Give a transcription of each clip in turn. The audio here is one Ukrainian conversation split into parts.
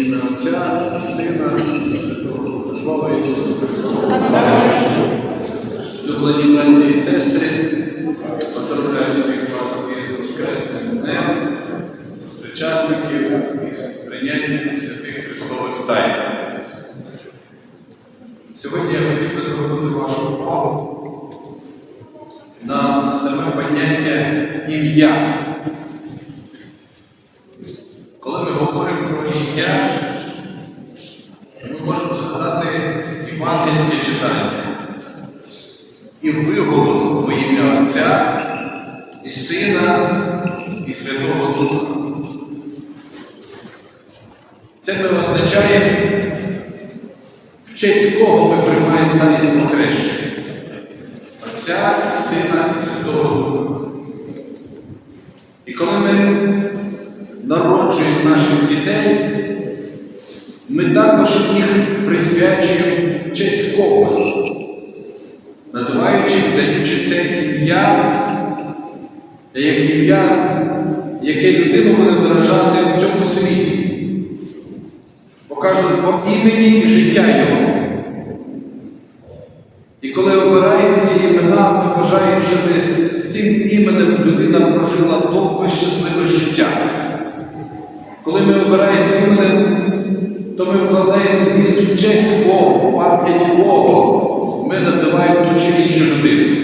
ім'я Отця, Сина і Святого. Слава Ісусу Христу! Люблені браті і сестри, поздравляю всіх вас із Воскресним днем, причасників із прийняттям святих Христових тайн. Сьогодні я хотів би звернути вашу увагу на саме поняття ім'я. Коли ми говоримо про ім'я, ми можемо згадати євангельське читання і виголос во ім'я Отця і Сина і Святого Духа. Це означає, в честь кого ми приймаємо таїсне хрещення. Отця, Сина і Святого Духа. І коли ми народжуємо наших дітей, ми також їх присвячуємо в честь когось, називаючи, даючи це ім'я, як ім'я, яке людина буде виражати в цьому світі. Покажуть по імені і життя його. І коли обираємо ці імена, ми бажаємо, щоб з цим іменем людина прожила довге щасливе життя. Коли ми обираємо з іменем, то ми вкладаємо зміст честь кого, пам'ять кого ми називаємо ту чи іншу людину.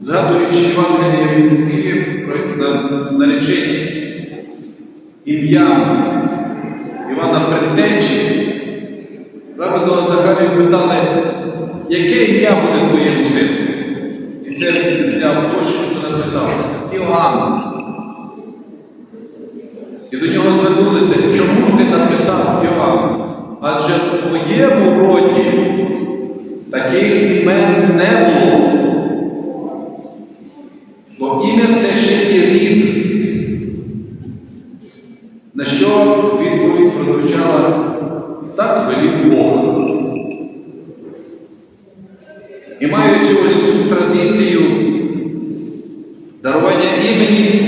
Згадуючи Євангелія від Луки про на- наречені ім'ям Івана Предтечі, праведного Захарію питали, яке ім'я буде твоєму сину? І це взяв точно, що написав Іоанн. І до нього звернулися, чому ти написав Іоанн? Адже в твоєму роді таких імен не було. Бо ім'я це ще і рід. На що відповідь прозвучала так велів Бог. І маючи ось цю традицію дарування імені,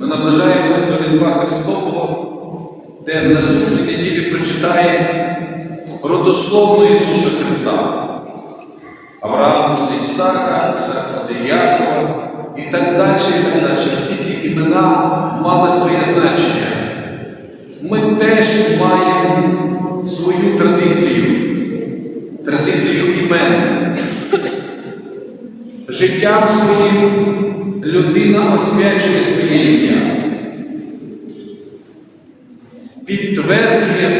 ми наближаємось до Різдва Христового, де в наступній неділі прочитаємо родословну Ісуса Христа. Авраам буде Ісака, Ісаак буде Якова і так далі, і так далі. Всі ці імена мали своє значення. Ми теж маємо свою традицію, традицію імен. Життям своїм людина освячує своє ім'я, підтверджує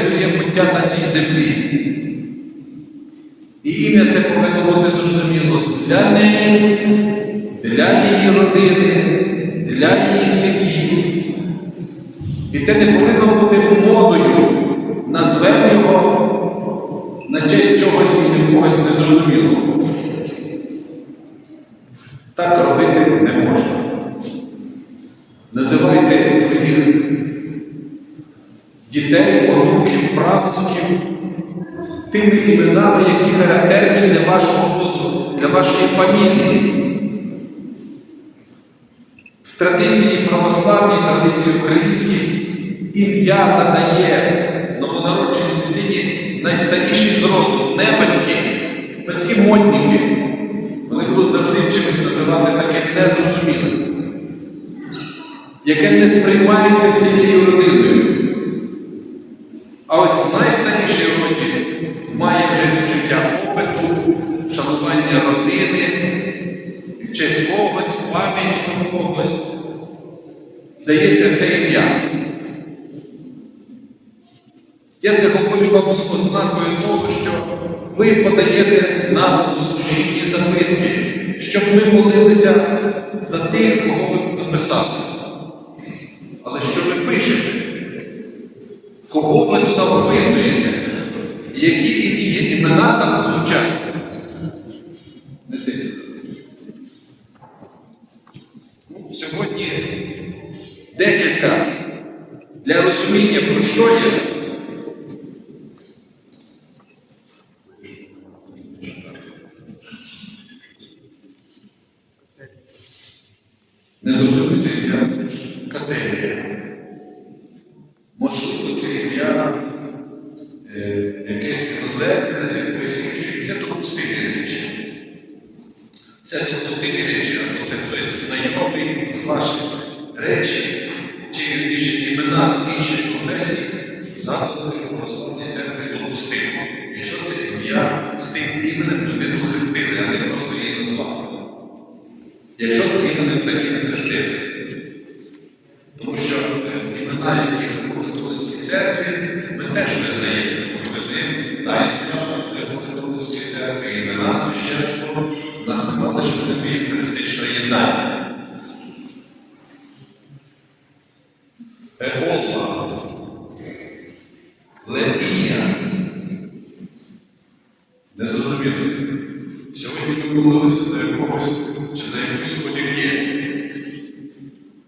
буття на цій землі. І ім'я це повинно бути зрозуміло для неї, для її родини, для її сім'ї. І це не повинно бути модою. Назвемо його на честь чогось і когось незрозумілого. Так робити не можна. Називайте своїх традиції українській ім'я надає новонародженій дитині найстаріші з роду, не батьки, батьки модники. Вони будуть завжди чимось називати таке незрозуміле, яке не сприймається всією родиною. А ось найстаріший роді має вже відчуття опиту, шанування родини, в честь когось, пам'ять про когось. Дається це ім'я. Я це говорю вам з ознакою того, що ви подаєте нам у служінні записки, щоб ми молилися за тих, кого ви написали. Але що ви пишете? Кого ви туди вписуєте? Які ім'я- імена там звучать? Неси сюди. Ну, Сьогодні декілька для розуміння, про що є. Не зрозуміти ім'я Кателія. Можливо, це ім'я е, якесь іноземне з якоїсь іншої. Це допустимі речі. Це допустимі речі, або це хтось знайомий з ваших речі, вірніше імена з інших професій, заданих в православній церкві допустимо. Якщо це ім'я з тим іменем людину хрестили, а не просто її назвали. Якщо з іменем таким хрестили. Тому що е, імена, які у католицькій церкві, ми теж визнаємо. Визнаємо таїнства католицької церкви, імена священства. У нас немає лише землі христичного єднання. Еола, Леія. Не зрозуміло. Сьогодні ми молилися за якогось чи за якусь олів'є.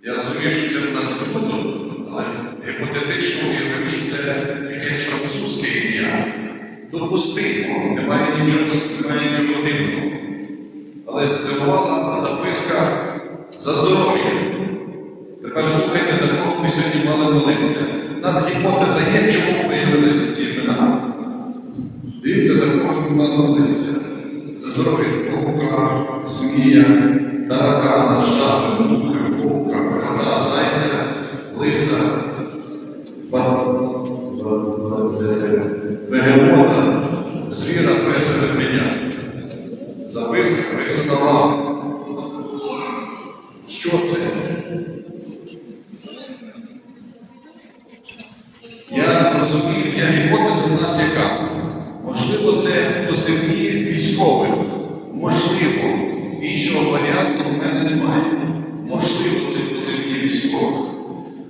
Я розумію, що це в нас випадок, але гіпотетично уявив, що це якесь французьке ім'я. Допустимо, немає нічого, немає нічого дивного. Але здивувала записка за здоров'я. Тепер слухайте, за кого ми сьогодні мали молитися. У нас гіпотеза є, чому виявилися ці імена. Дивіться, за кого мали молитися. За здоров'я паука, змія, таракана, жаби, мухи, вовка, кота, зайця, розумію, гіпотеза в нас яка. Можливо, це по землі військових. Можливо, іншого варіанту в мене немає. Можливо, це по землі військових.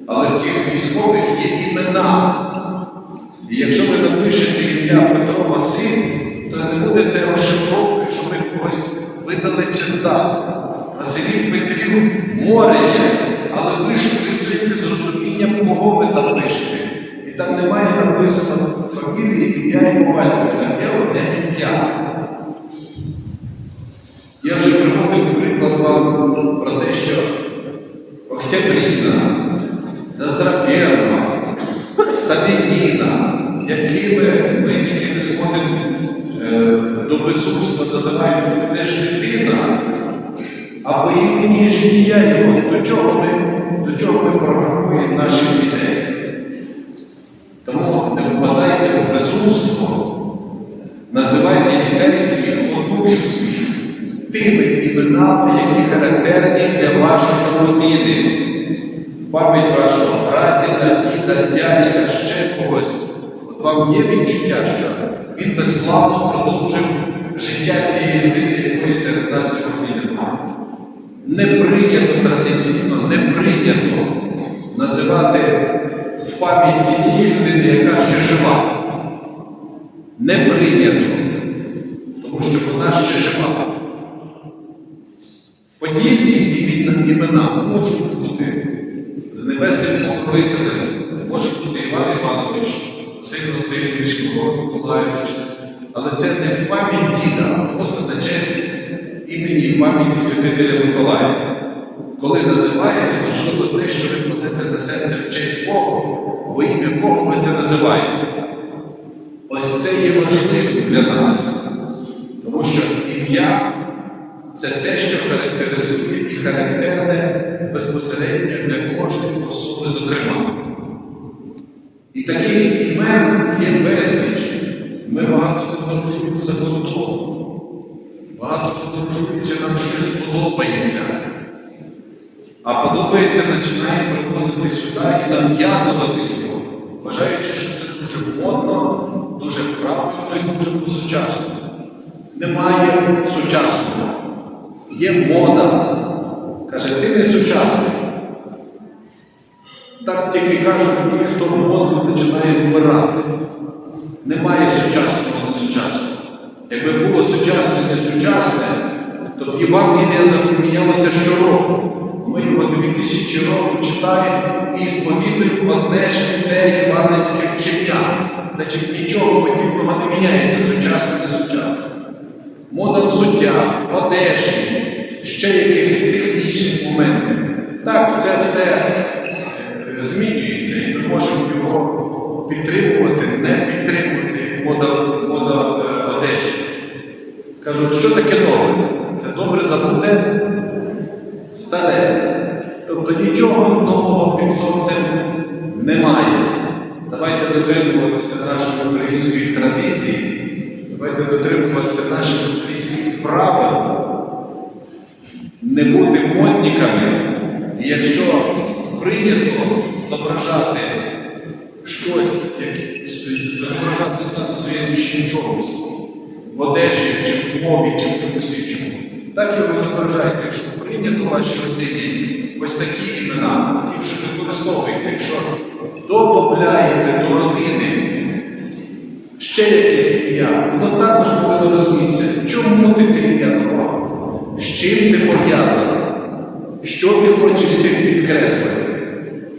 Але в цих військових є імена. І якщо ви напишете ім'я Петро Василь, то не буде це розшифровкою, що ви когось видали чи здали. Василів Петрів море є, але ви ж працюєте з розумінням, І там немає написано фамілії, ім'я і по батькові. Там є одне ім'я. Я вже приводив приклад вам про те, що Октябріна, Назрапєрма, Сталініна, якими ми тільки не сходимо е, до безумства, називаємо це теж дитина, а по імені його, до чого ми, до чого ми програмуємо наших дітей. Безумство, називайте дітей своїх, онуків своїх тими іменами, які характерні для вашої родини. Пам'ять вашого прадіда, діда, дядька, ще когось. От вам є відчуття, що він безславно продовжив життя цієї людини, якої серед нас сьогодні немає. Не прийнято традиційно, не прийнято називати в пам'ять цієї людини, яка ще жива. Не прийнято, тому що вона ще жива. Подібні імена- можуть бути з небесним покровителем, може бути Іван Іванович, син Васильович, Микола Миколаївич. Але це не в пам'ять діда, а просто на честь імені пам'яті святителя Миколая. Коли називаєте, важливо те, що ви кладете на серце в честь Бога, во ім'я кого ви це називаєте. Ось це є важливим для нас. Тому що ім'я це те, що характеризує і характерне безпосередньо для кожної особи, зокрема. І таких імен є безліч. Ми багато подорожуємо за кордоном. Багато подорожуємо, чи нам щось подобається. А подобається, починає привозити сюди і нав'язувати його, вважаючи, що це дуже модно, дуже правильно і дуже по-сучасному. Немає сучасного. Є мода. Каже, ти не сучасний. Так тільки кажуть ті, хто мозку починає вмирати. Немає сучасного несучасного. Якби було сучасне несучасне, то б Євангелія замінялося щороку. Ми його 2000 років читаємо і сповідують одне ж те іванницьке життя. Значить, нічого подібного не міняється сучасне до сучасне. Мода взуття, одежі, ще якихось технічних моментів. Так, це все е, змінюється і ми можемо його підтримувати, не підтримувати, мода, мода е, одежі. Кажуть, що таке добре? Це добре за. Тобто нічого нового під сонцем немає. Давайте дотримуватися нашої української традиції, давайте дотримуватися наших українських правил, не бути модниками. Якщо прийнято зображати щось, як зображати своєю ще чогось, в одежі, чи в мові, чи в чомусь іншому, так і ви зображаєте, якщо прийнято ваші родині ось такі імена, ті вже використовуєте, якщо додобляєте до родини ще якесь ім'я, воно також повинно розумітися, чому ти це ім'я додав, з чим це пов'язано, що ти хочеш цим підкреслити,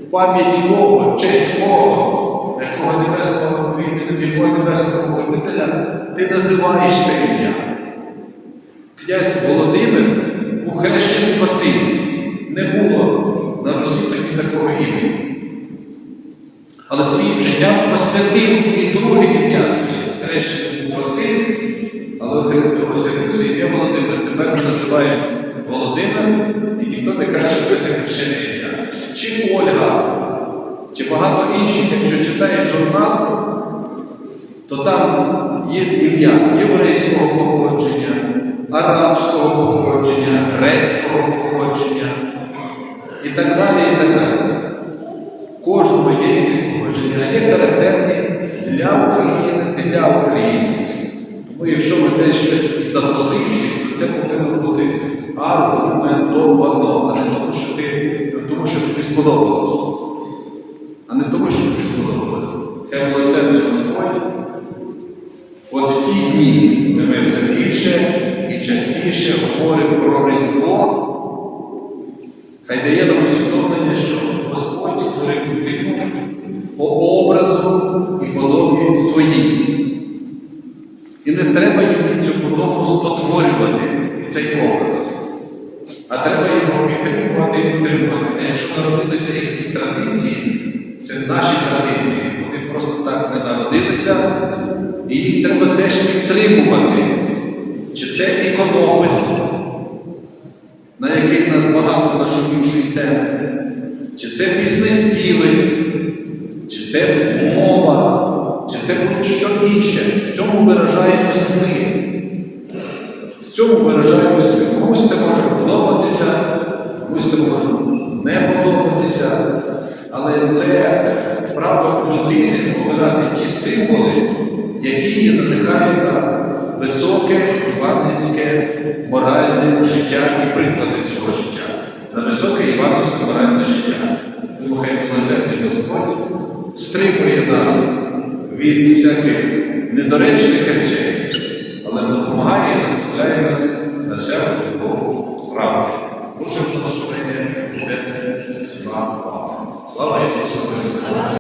в пам'ять кого, в честь кого, якого небесного війни, якого небесного правителя ти називаєш це ім'я. Князь Володимир був хрещений Василь. Такого імені. Але своїм життям посвятив і друге ім'я своє. Був Василь, але освятився ім'я Володимир. Тепер ми називаємо Володимир, і ніхто не каже, що це не хрещене ім'я. Чи Ольга, чи багато інших, якщо читаєш журнал, то там є ім'я єврейського походження, арабського походження, грецького походження і так далі, і так далі. Кожного є якесь походження, є характерні для України, для українців. Тому якщо ми десь щось запозичуємо, це повинно бути аргументовано, а не тому, що ти, тому, що тобі сподобалося. А не тому, що тобі сподобалося. Хай милосердний Господь. От в ці дні ми все більше і частіше говоримо про Різдво. Хай дає нам усвідомлення, що Господь створив людину по образу і подобі своїй. І не треба її цю подобу спотворювати, цей образ. А треба його підтримувати і підтримувати. Якщо народилися якісь традиції, це наші традиції. Вони просто так не народилися, і їх треба теж підтримувати. Чи це іконопис, на який нас багато на шумішої теми, чи це пісні співи, чи це мова, чи це будь-що інше. В цьому виражаємось ми. В цьому виражаємось ми. Комусь це може подобатися, комусь це може не подобатися. Але це право людини обирати ті символи, які її надихають на високе євангельське моральне життя і приклади цього життя, на високе євангельське моральне життя. Тому хай милосердний Господь стримує нас від всяких недоречних речей, але допомагає і наставляє нас на всяку дорогу правди. Боже благословення буде з вами. Слава Ісусу Христу!